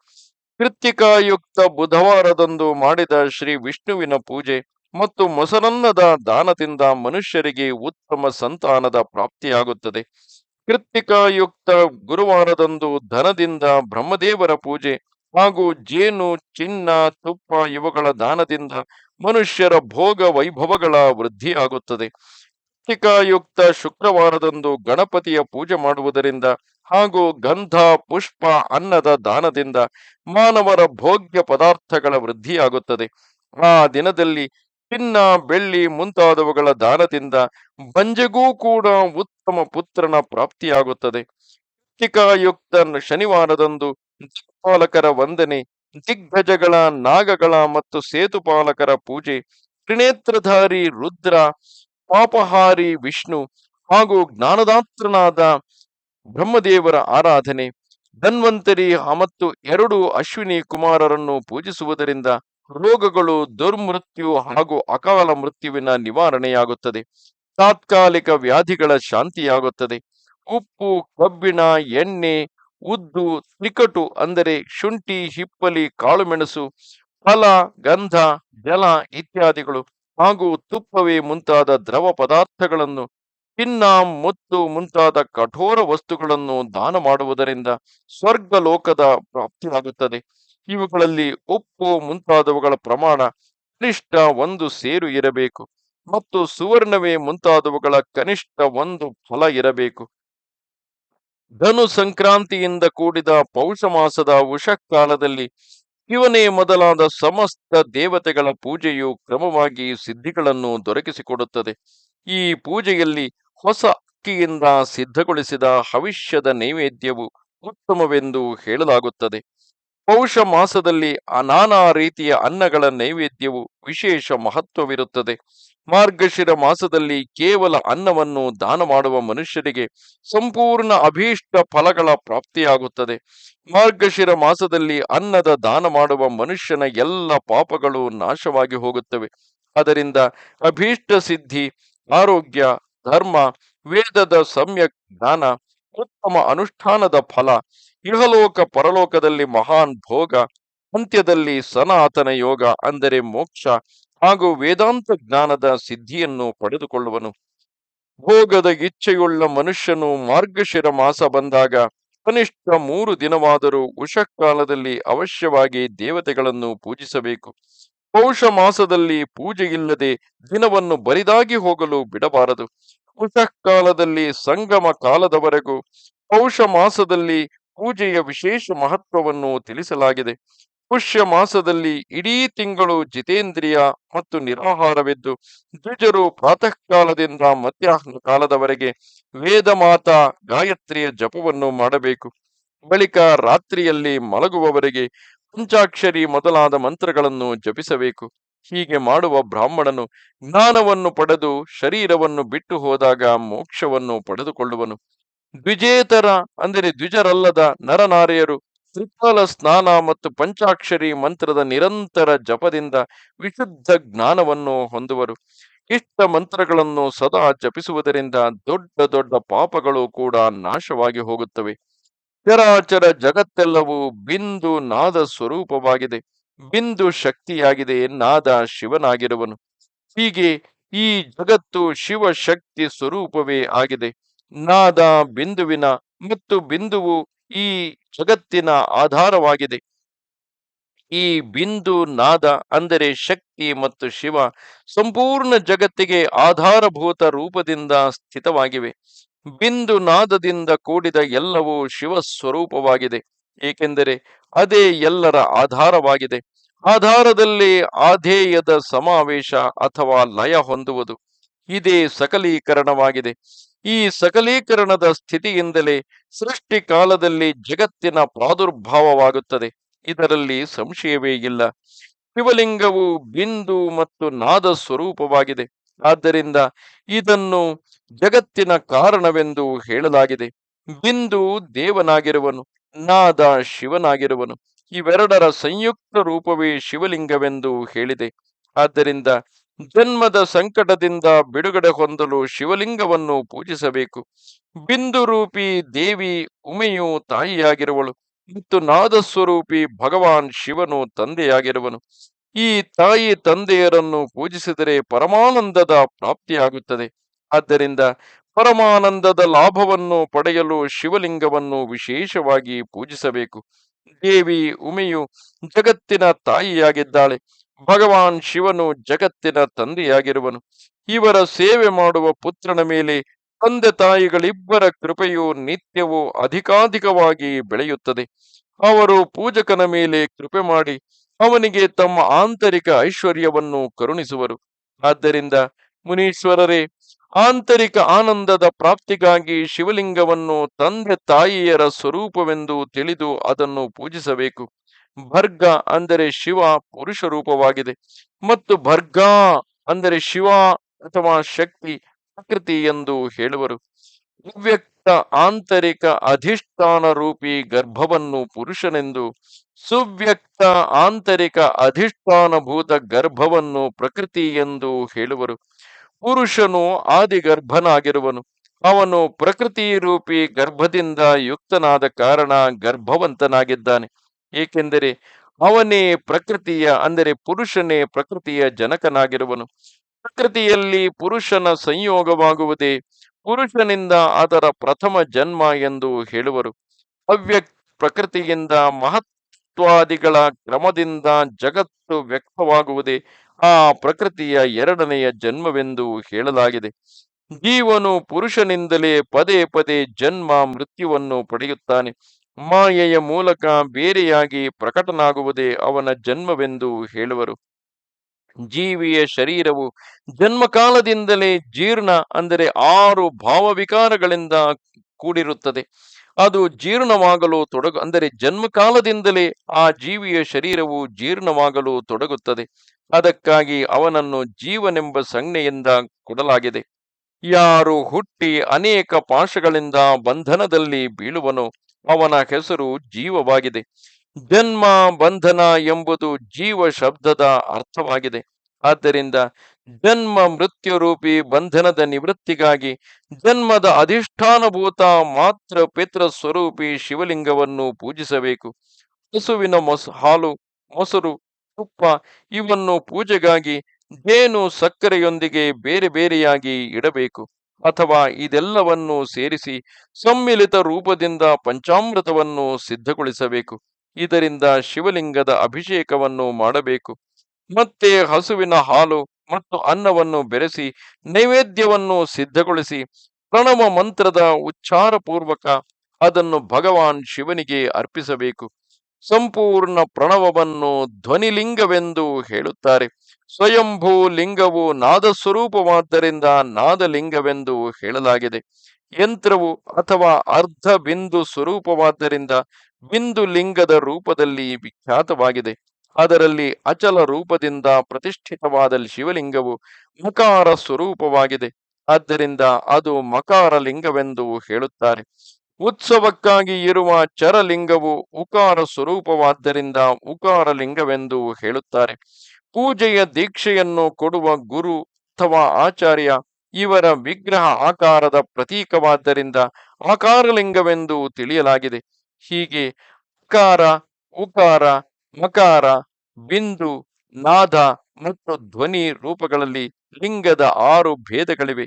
ಕೃತ್ತಿಕಾಯುಕ್ತ ಬುಧವಾರದಂದು ಮಾಡಿದ ಶ್ರೀ ವಿಷ್ಣುವಿನ ಪೂಜೆ ಮತ್ತು ಮೊಸರನ್ನದ ದಾನದಿಂದ ಮನುಷ್ಯರಿಗೆ ಉತ್ತಮ ಸಂತಾನದ ಪ್ರಾಪ್ತಿಯಾಗುತ್ತದೆ. ಕೃತ್ತಿಕಾಯುಕ್ತ ಗುರುವಾರದಂದು ಧನದಿಂದ ಬ್ರಹ್ಮದೇವರ ಪೂಜೆ ಹಾಗೂ ಜೇನು, ಚಿನ್ನ, ತುಪ್ಪ ಇವುಗಳ ದಾನದಿಂದ ಮನುಷ್ಯರ ಭೋಗ ವೈಭವಗಳ ವೃದ್ಧಿಯಾಗುತ್ತದೆ ಚಿಕಾಯುಕ್ತ ಶುಕ್ರವಾರದಂದು ಗಣಪತಿಯ ಪೂಜೆ ಮಾಡುವುದರಿಂದ ಹಾಗೂ ಗಂಧ, ಪುಷ್ಪ, ಅನ್ನದ ದಾನದಿಂದ ಮಾನವರ ಭೋಗ್ಯ ಪದಾರ್ಥಗಳ ವೃದ್ಧಿಯಾಗುತ್ತದೆ ಆ ದಿನದಲ್ಲಿ ಚಿನ್ನ, ಬೆಳ್ಳಿ ಮುಂತಾದವುಗಳ ದಾನದಿಂದ ಬಂಜೆಗೂ ಕೂಡ ಉತ್ತಮ ಪುತ್ರನ ಪ್ರಾಪ್ತಿಯಾಗುತ್ತದೆ. ಚಿಕಾಯುಕ್ತ ಶನಿವಾರದಂದು ದಿಕ್ಪಾಲಕರ ವಂದನೆ, ದಿಗ್ಗಜಗಳ ನಾಗಗಳ ಮತ್ತು ಸೇತುಪಾಲಕರ ಪೂಜೆ, ತ್ರಿನೇತ್ರಧಾರಿ ರುದ್ರ, ಪಾಪಹಾರಿ ವಿಷ್ಣು ಹಾಗೂ ಜ್ಞಾನದಾತ್ರನಾದ ಬ್ರಹ್ಮದೇವರ ಆರಾಧನೆ, ಧನ್ವಂತರಿ ಮತ್ತು ಎರಡು ಅಶ್ವಿನಿ ಕುಮಾರರನ್ನು ಪೂಜಿಸುವುದರಿಂದ ರೋಗಗಳು, ದುರ್ಮೃತ್ಯು ಹಾಗೂ ಅಕಾಲ ಮೃತ್ಯುವಿನ ನಿವಾರಣೆಯಾಗುತ್ತದೆ. ತಾತ್ಕಾಲಿಕ ವ್ಯಾಧಿಗಳ ಶಾಂತಿಯಾಗುತ್ತದೆ. ಉಪ್ಪು, ಕಬ್ಬಿಣ, ಎಣ್ಣೆ ಉದ್ದು ತ್ರಿಕಟು ಅಂದರೆ ಶುಂಠಿ, ಹಿಪ್ಪಲಿ, ಕಾಳುಮೆಣಸು, ಫಲ, ಗಂಧ, ಜಲ ಇತ್ಯಾದಿಗಳು ಹಾಗೂ ತುಪ್ಪವೇ ಮುಂತಾದ ದ್ರವ ಪದಾರ್ಥಗಳನ್ನು ಚಿನ್ನ ಮುತ್ತು ಮುಂತಾದ ಕಠೋರ ವಸ್ತುಗಳನ್ನು ದಾನ ಮಾಡುವುದರಿಂದ ಸ್ವರ್ಗ ಲೋಕದ ಪ್ರಾಪ್ತಿಯಾಗುತ್ತದೆ. ಇವುಗಳಲ್ಲಿ ಉಪ್ಪು ಮುಂತಾದವುಗಳ ಪ್ರಮಾಣ ಕನಿಷ್ಠ ಒಂದು ಸೇರು ಇರಬೇಕು ಮತ್ತು ಸುವರ್ಣವೇ ಮುಂತಾದವುಗಳ ಕನಿಷ್ಠ ಒಂದು ಫಲ ಇರಬೇಕು. ಧನು ಸಂಕ್ರಾಂತಿಯಿಂದ ಕೂಡಿದ ಪೌಷ ಮಾಸದ ಉಷಕಾಲದಲ್ಲಿ ಶಿವನೇ ಮೊದಲಾದ ಸಮಸ್ತ ದೇವತೆಗಳ ಪೂಜೆಯು ಕ್ರಮವಾಗಿ ಸಿದ್ಧಿಗಳನ್ನು ದೊರಕಿಸಿಕೊಡುತ್ತದೆ. ಈ ಪೂಜೆಯಲ್ಲಿ ಹೊಸ ಅಕ್ಕಿಯಿಂದ ಸಿದ್ಧಗೊಳಿಸಿದ ಹವಿಷ್ಯದ ನೈವೇದ್ಯವು ಉತ್ತಮವೆಂದು ಹೇಳಲಾಗುತ್ತದೆ. ಪೌಷ ಮಾಸದಲ್ಲಿ ನಾನಾ ರೀತಿಯ ಅನ್ನಗಳ ನೈವೇದ್ಯವು ವಿಶೇಷ ಮಹತ್ವವಿರುತ್ತದೆ. ಮಾರ್ಗಶಿರ ಮಾಸದಲ್ಲಿ ಕೇವಲ ಅನ್ನವನ್ನು ದಾನ ಮಾಡುವ ಮನುಷ್ಯರಿಗೆ ಸಂಪೂರ್ಣ ಅಭೀಷ್ಟ ಫಲಗಳ ಪ್ರಾಪ್ತಿಯಾಗುತ್ತದೆ. ಮಾರ್ಗಶಿರ ಮಾಸದಲ್ಲಿ ಅನ್ನದ ದಾನ ಮಾಡುವ ಮನುಷ್ಯನ ಎಲ್ಲ ಪಾಪಗಳು ನಾಶವಾಗಿ ಹೋಗುತ್ತವೆ. ಅದರಿಂದ ಅಭೀಷ್ಟ ಸಿದ್ಧಿ, ಆರೋಗ್ಯ, ಧರ್ಮ, ವೇದದ ಸಮ್ಯಕ್ ಜ್ಞಾನ, ಉತ್ತಮ ಅನುಷ್ಠಾನದ ಫಲ ಇಹಲೋಕ ಪರಲೋಕದಲ್ಲಿ ಮಹಾನ್ ಭೋಗ, ಅಂತ್ಯದಲ್ಲಿ ಸನಾತನ ಯೋಗ, ಅಂದರೆ ಮೋಕ್ಷ ಹಾಗೂ ವೇದಾಂತ ಜ್ಞಾನದ ಸಿದ್ಧಿಯನ್ನು ಪಡೆದುಕೊಳ್ಳುವನು. ಭೋಗದ ಇಚ್ಛೆಯುಳ್ಳ ಮನುಷ್ಯನು ಮಾರ್ಗಶಿರ ಮಾಸ ಬಂದಾಗ ಕನಿಷ್ಠ ಮೂರು ದಿನವಾದರೂ ಉಷಕಾಲದಲ್ಲಿ ಅವಶ್ಯವಾಗಿ ದೇವತೆಗಳನ್ನು ಪೂಜಿಸಬೇಕು. ಪೌಷ ಮಾಸದಲ್ಲಿ ಪೂಜೆಯಿಲ್ಲದೆ ದಿನವನ್ನು ಬರಿದಾಗಿ ಹೋಗಲು ಬಿಡಬಾರದು. ಉಷಕಾಲದಲ್ಲಿ ಸಂಗಮ ಕಾಲದವರೆಗೂ ಪೌಷ ಮಾಸದಲ್ಲಿ ಪೂಜೆಯ ವಿಶೇಷ ಮಹತ್ವವನ್ನು ತಿಳಿಸಲಾಗಿದೆ. ಪುಷ್ಯ ಮಾಸದಲ್ಲಿ ಇಡೀ ತಿಂಗಳು ಜಿತೇಂದ್ರಿಯ ಮತ್ತು ನಿರಾಹಾರವೆದ್ದು, ದ್ವಿಜರು ಪ್ರಾತಃ ಕಾಲದಿಂದ ಮಧ್ಯಾಹ್ನ ಕಾಲದವರೆಗೆ ವೇದ ಮಾತಾ ಗಾಯತ್ರಿಯ ಜಪವನ್ನು ಮಾಡಬೇಕು. ಬಳಿಕ ರಾತ್ರಿಯಲ್ಲಿ ಮಲಗುವವರೆಗೆ ಪಂಚಾಕ್ಷರಿ ಮೊದಲಾದ ಮಂತ್ರಗಳನ್ನು ಜಪಿಸಬೇಕು. ಹೀಗೆ ಮಾಡುವ ಬ್ರಾಹ್ಮಣನು ಜ್ಞಾನವನ್ನು ಪಡೆದು ಶರೀರವನ್ನು ಬಿಟ್ಟು ಹೋದಾಗ ಮೋಕ್ಷವನ್ನು ಪಡೆದುಕೊಳ್ಳುವನು. ದ್ವಿಜೇತರ ಅಂದರೆ ದ್ವಿಜರಲ್ಲದ ನರನಾರಿಯರು ತ್ರಿಕಾಲ ಸ್ನಾನ ಮತ್ತು ಪಂಚಾಕ್ಷರಿ ಮಂತ್ರದ ನಿರಂತರ ಜಪದಿಂದ ವಿಶುದ್ಧ ಜ್ಞಾನವನ್ನು ಹೊಂದುವರು. ಇಷ್ಟ ಮಂತ್ರಗಳನ್ನು ಸದಾ ಜಪಿಸುವುದರಿಂದ ದೊಡ್ಡ ದೊಡ್ಡ ಪಾಪಗಳು ಕೂಡ ನಾಶವಾಗಿ ಹೋಗುತ್ತವೆ. ಚರಾಚರ ಜಗತ್ತೆಲ್ಲವೂ ಬಿಂದು ನಾದ ಸ್ವರೂಪವಾಗಿದೆ. ಬಿಂದು ಶಕ್ತಿಯಾಗಿದೆ ನಾದ ಶಿವನಾಗಿರುವನು. ಹೀಗೆ ಈ ಜಗತ್ತು ಶಿವಶಕ್ತಿ ಸ್ವರೂಪವೇ ಆಗಿದೆ. ನಾದ ಬಿಂದುವಿನ ಮತ್ತು ಬಿಂದುವು ಈ ಜಗತ್ತಿನ ಆಧಾರವಾಗಿದೆ. ಈ ಬಿಂದು ನಾದ ಅಂದರೆ ಶಕ್ತಿ ಮತ್ತು ಶಿವ ಸಂಪೂರ್ಣ ಜಗತ್ತಿಗೆ ಆಧಾರಭೂತ ರೂಪದಿಂದ ಸ್ಥಿತವಾಗಿವೆ. ಬಿಂದು ನಾದದಿಂದ ಕೂಡಿದ ಎಲ್ಲವೂ ಶಿವ ಸ್ವರೂಪವಾಗಿದೆ. ಏಕೆಂದರೆ ಅದೇ ಎಲ್ಲರ ಆಧಾರವಾಗಿದೆ. ಆಧಾರದಲ್ಲಿ ಆಧೇಯದ ಸಮಾವೇಶ ಅಥವಾ ಲಯ ಹೊಂದುವುದು. ಇದೇ ಸಕಲೀಕರಣವಾಗಿದೆ. ಈ ಸಕಲೀಕರಣದ ಸ್ಥಿತಿಯಿಂದಲೇ ಸೃಷ್ಟಿ ಕಾಲದಲ್ಲಿ ಜಗತ್ತಿನ ಪ್ರಾದುರ್ಭಾವವಾಗುತ್ತದೆ. ಇದರಲ್ಲಿ ಸಂಶಯವೇ ಇಲ್ಲ. ಶಿವಲಿಂಗವು ಬಿಂದು ಮತ್ತು ನಾದ ಸ್ವರೂಪವಾಗಿದೆ. ಆದ್ದರಿಂದ ಇದನ್ನು ಜಗತ್ತಿನ ಕಾರಣವೆಂದು ಹೇಳಲಾಗಿದೆ. ಬಿಂದು ದೇವನಾಗಿರುವನು, ನಾದ ಶಿವನಾಗಿರುವನು, ಇವೆರಡರ ಸಂಯುಕ್ತ ರೂಪವೇ ಶಿವಲಿಂಗವೆಂದು ಹೇಳಿದೆ. ಆದ್ದರಿಂದ ಜನ್ಮದ ಸಂಕಟದಿಂದ ಬಿಡುಗಡೆ ಹೊಂದಲು ಶಿವಲಿಂಗವನ್ನು ಪೂಜಿಸಬೇಕು. ಬಿಂದು ರೂಪಿ ದೇವಿ ಉಮೆಯು ತಾಯಿಯಾಗಿರುವಳು. ಮತ್ತು ನಾದಸ್ವರೂಪಿ ಭಗವಾನ್ ಶಿವನು ತಂದೆಯಾಗಿರುವನು. ಈ ತಾಯಿ ತಂದೆಯರನ್ನು ಪೂಜಿಸಿದರೆ ಪರಮಾನಂದದ ಪ್ರಾಪ್ತಿಯಾಗುತ್ತದೆ. ಆದ್ದರಿಂದ ಪರಮಾನಂದದ ಲಾಭವನ್ನು ಪಡೆಯಲು ಶಿವಲಿಂಗವನ್ನು ವಿಶೇಷವಾಗಿ ಪೂಜಿಸಬೇಕು. ದೇವಿ ಉಮೆಯು ಜಗತ್ತಿನ ತಾಯಿಯಾಗಿದ್ದಾಳೆ. ಭಗವಾನ್ ಶಿವನು ಜಗತ್ತಿನ ತಂದೆಯಾಗಿರುವನು. ಇವರ ಸೇವೆ ಮಾಡುವ ಪುತ್ರನ ಮೇಲೆ ತಂದೆ ತಾಯಿಗಳಿಬ್ಬರ ಕೃಪೆಯು ನಿತ್ಯವೂ ಅಧಿಕಾಧಿಕವಾಗಿ ಬೆಳೆಯುತ್ತದೆ. ಅವರು ಪೂಜಕನ ಮೇಲೆ ಕೃಪೆ ಮಾಡಿ ಅವನಿಗೆ ತಮ್ಮ ಆಂತರಿಕ ಐಶ್ವರ್ಯವನ್ನು ಕರುಣಿಸುವರು. ಆದ್ದರಿಂದ ಮುನೀಶ್ವರರೇ, ಆಂತರಿಕ ಆನಂದದ ಪ್ರಾಪ್ತಿಗಾಗಿ ಶಿವಲಿಂಗವನ್ನು ತಂದೆ ತಾಯಿಯರ ಸ್ವರೂಪವೆಂದು ತಿಳಿದು ಅದನ್ನು ಪೂಜಿಸಬೇಕು. ಭರ್ಗ ಅಂದರೆ ಶಿವ ಪುರುಷ ರೂಪವಾಗಿದೆ. ಮತ್ತು ಭರ್ಗ ಅಂದರೆ ಶಿವ ಅಥವಾ ಶಕ್ತಿ, ಪ್ರಕೃತಿ ಎಂದು ಹೇಳುವರು. ಅವ್ಯಕ್ತ ಆಂತರಿಕ ಅಧಿಷ್ಠಾನ ರೂಪಿ ಗರ್ಭವನ್ನು ಪುರುಷನೆಂದು, ಸುವ್ಯಕ್ತ ಆಂತರಿಕ ಅಧಿಷ್ಠಾನಭೂತ ಗರ್ಭವನ್ನು ಪ್ರಕೃತಿ ಎಂದು ಹೇಳುವರು. ಪುರುಷನು ಆದಿಗರ್ಭನಾಗಿರುವನು. ಅವನು ಪ್ರಕೃತಿ ರೂಪಿ ಗರ್ಭದಿಂದ ಯುಕ್ತನಾದ ಕಾರಣ ಗರ್ಭವಂತನಾಗಿದ್ದಾನೆ. ಏಕೆಂದರೆ ಅವನೇ ಪ್ರಕೃತಿಯ, ಅಂದರೆ ಪುರುಷನೇ ಪ್ರಕೃತಿಯ ಜನಕನಾಗಿರುವನು. ಪ್ರಕೃತಿಯಲ್ಲಿ ಪುರುಷನ ಸಂಯೋಗವಾಗುವುದೇ ಪುರುಷನಿಂದ ಅದರ ಪ್ರಥಮ ಜನ್ಮ ಎಂದು ಹೇಳುವರು. ಅವ್ಯಕ್ತ ಪ್ರಕೃತಿಯಿಂದ ಮಹತ್ವಾದಿಗಳ ಕ್ರಮದಿಂದ ಜಗತ್ತು ವ್ಯಕ್ತವಾಗುವುದೇ ಆ ಪ್ರಕೃತಿಯ ಎರಡನೆಯ ಜನ್ಮವೆಂದು ಹೇಳಲಾಗಿದೆ. ಜೀವನು ಪುರುಷನಿಂದಲೇ ಪದೇ ಪದೇ ಜನ್ಮ ಮೃತ್ಯುವನ್ನು ಪಡೆಯುತ್ತಾನೆ. ಮಾಯೆಯ ಮೂಲಕ ಬೇರೆಯಾಗಿ ಪ್ರಕಟನಾಗುವುದೇ ಅವನ ಜನ್ಮವೆಂದು ಹೇಳುವರು. ಜೀವಿಯ ಶರೀರವು ಜನ್ಮಕಾಲದಿಂದಲೇ ಜೀರ್ಣ ಅಂದರೆ ಆರು ಭಾವವಿಕಾರಗಳಿಂದ ಕೂಡಿರುತ್ತದೆ. ಅದು ಜೀರ್ಣವಾಗಲು ತೊಡಗು ಅಂದರೆ ಜನ್ಮಕಾಲದಿಂದಲೇ ಆ ಜೀವಿಯ ಶರೀರವು ಜೀರ್ಣವಾಗಲು ತೊಡಗುತ್ತದೆ. ಅದಕ್ಕಾಗಿ ಅವನನ್ನು ಜೀವನೆಂಬ ಸಂಜ್ಞೆಯಿಂದ ಕೊಡಲಾಗಿದೆ. ಯಾರು ಹುಟ್ಟಿ ಅನೇಕ ಪಾಶಗಳಿಂದ ಬಂಧನದಲ್ಲಿ ಬೀಳುವನೋ ಅವನ ಹೆಸರು ಜೀವವಾಗಿದೆ. ಜನ್ಮ ಬಂಧನ ಎಂಬುದು ಜೀವ ಶಬ್ದದ ಅರ್ಥವಾಗಿದೆ. ಆದ್ದರಿಂದ ಜನ್ಮ ಮೃತ್ಯು ರೂಪಿ ಬಂಧನದ ನಿವೃತ್ತಿಗಾಗಿ ಜನ್ಮದ ಅಧಿಷ್ಠಾನಭೂತ ಮಾತ್ರ ಪಿತೃ ಸ್ವರೂಪಿ ಶಿವಲಿಂಗವನ್ನು ಪೂಜಿಸಬೇಕು. ಹಸುವಿನ ಮೊಸ, ಹಾಲು, ಮೊಸರು, ತುಪ್ಪ ಇವನ್ನು ಪೂಜೆಗಾಗಿ, ಜೇನು ಸಕ್ಕರೆಯೊಂದಿಗೆ ಬೇರೆ ಬೇರೆಯಾಗಿ ಇಡಬೇಕು. ಅಥವಾ ಇದೆಲ್ಲವನ್ನು ಸೇರಿಸಿ ಸಮ್ಮಿಲಿತ ರೂಪದಿಂದ ಪಂಚಾಮೃತವನ್ನು ಸಿದ್ಧಗೊಳಿಸಬೇಕು. ಇದರಿಂದ ಶಿವಲಿಂಗದ ಅಭಿಷೇಕವನ್ನು ಮಾಡಬೇಕು. ಮತ್ತೆ ಹಸುವಿನ ಹಾಲು ಮತ್ತು ಅನ್ನವನ್ನು ಬೆರೆಸಿ ನೈವೇದ್ಯವನ್ನು ಸಿದ್ಧಗೊಳಿಸಿ ಪ್ರಣವ ಮಂತ್ರದ ಉಚ್ಚಾರ ಪೂರ್ವಕ ಅದನ್ನು ಭಗವಾನ್ ಶಿವನಿಗೆ ಅರ್ಪಿಸಬೇಕು. ಸಂಪೂರ್ಣ ಪ್ರಣವವನ್ನು ಧ್ವನಿಲಿಂಗವೆಂದು ಹೇಳುತ್ತಾರೆ. ಸ್ವಯಂಭೂ ಲಿಂಗವು ನಾದ ಸ್ವರೂಪವಾದ್ದರಿಂದ ನಾದಲಿಂಗವೆಂದು ಹೇಳಲಾಗಿದೆ. ಯಂತ್ರವು ಅಥವಾ ಅರ್ಧ ಬಿಂದು ಸ್ವರೂಪವಾದ್ದರಿಂದ ಬಿಂದು ಲಿಂಗದ ರೂಪದಲ್ಲಿ ವಿಖ್ಯಾತವಾಗಿದೆ. ಅದರಲ್ಲಿ ಅಚಲ ರೂಪದಿಂದ ಪ್ರತಿಷ್ಠಿತವಾದ ಶಿವಲಿಂಗವು ಮಕಾರ ಸ್ವರೂಪವಾಗಿದೆ. ಆದ್ದರಿಂದ ಅದು ಮಕಾರ ಲಿಂಗವೆಂದು ಹೇಳುತ್ತಾರೆ. ಉತ್ಸವಕ್ಕಾಗಿ ಇರುವ ಚರಲಿಂಗವು ಉಕಾರ ಸ್ವರೂಪವಾದ್ದರಿಂದ ಉಕಾರ ಲಿಂಗವೆಂದು ಹೇಳುತ್ತಾರೆ. ಪೂಜೆಯ ದೀಕ್ಷೆಯನ್ನು ಕೊಡುವ ಗುರು ಅಥವಾ ಆಚಾರ್ಯ ಇವರ ವಿಗ್ರಹ ಆಕಾರದ ಪ್ರತೀಕವಾದ್ದರಿಂದ ಆಕಾರಲಿಂಗವೆಂದು ತಿಳಿಯಲಾಗಿದೆ. ಹೀಗೆ ಅಕಾರ, ಉಕಾರ, ಮಕಾರ, ಬಿಂದು, ನಾದ ಮತ್ತು ಧ್ವನಿ ರೂಪಗಳಲ್ಲಿ ಲಿಂಗದ ಆರು ಭೇದಗಳಿವೆ.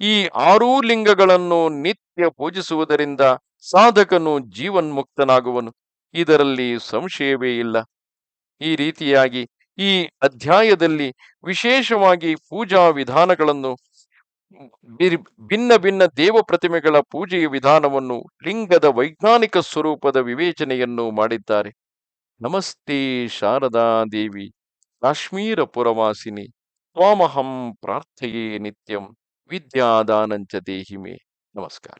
ಈ ಆರೂ ಲಿಂಗಗಳನ್ನು ನಿತ್ಯ ಪೂಜಿಸುವುದರಿಂದ ಸಾಧಕನು ಜೀವನ್ಮುಕ್ತನಾಗುವನು. ಇದರಲ್ಲಿ ಸಂಶಯವೇ ಇಲ್ಲ. ಈ ರೀತಿಯಾಗಿ ಈ ಅಧ್ಯಾಯದಲ್ಲಿ ವಿಶೇಷವಾಗಿ ಪೂಜಾ ವಿಧಾನಗಳನ್ನು ಭಿನ್ನ ಭಿನ್ನ ದೇವ ಪ್ರತಿಮೆಗಳ ಪೂಜೆಯ ವಿಧಾನವನ್ನು ಲಿಂಗದ ವೈಜ್ಞಾನಿಕ ಸ್ವರೂಪದ ವಿವೇಚನೆಯನ್ನು ಮಾಡಿದ್ದಾರೆ. ನಮಸ್ತೆ ಶಾರದಾ ದೇವಿ, ಕಾಶ್ಮೀರ ಪುರವಾಸಿನಿ, ತ್ವಾಮಹಂ ಪ್ರಾರ್ಥೆಯೇ ನಿತ್ಯಂ, ವಿದ್ಯಾದಾನಂಚ ದೇಹಿಮೆ. ನಮಸ್ಕಾರ.